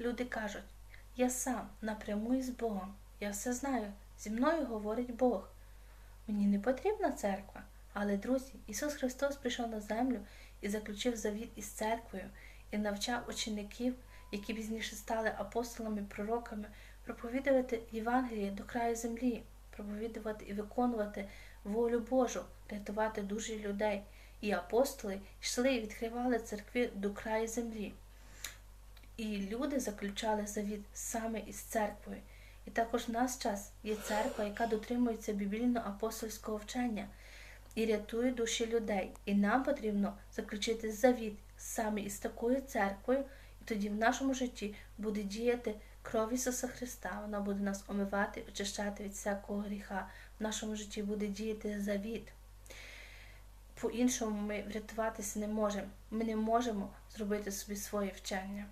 люди кажуть, я сам напряму із Богом, я все знаю, зі мною говорить Бог. Мені не потрібна церква, але, друзі, Ісус Христос прийшов на землю і заключив завіт із церквою і навчав учеників, які пізніше стали апостолами, пророками, проповідувати Євангеліє до краю землі, проповідувати і виконувати волю Божу, рятувати душі людей. І апостоли йшли і відкривали церкви до краю землі. І люди заключали завіт саме із церквою. І також в наш час є церква, яка дотримується біблійно-апостольського вчення і рятує душі людей. І нам потрібно заключити завіт саме із такою церквою, і тоді в нашому житті буде діяти кров Ісуса Христа. Вона буде нас омивати, очищати від всякого гріха. В нашому житті буде діяти завіт. По-іншому ми врятуватися не можемо. Ми не можемо зробити собі своє вчення.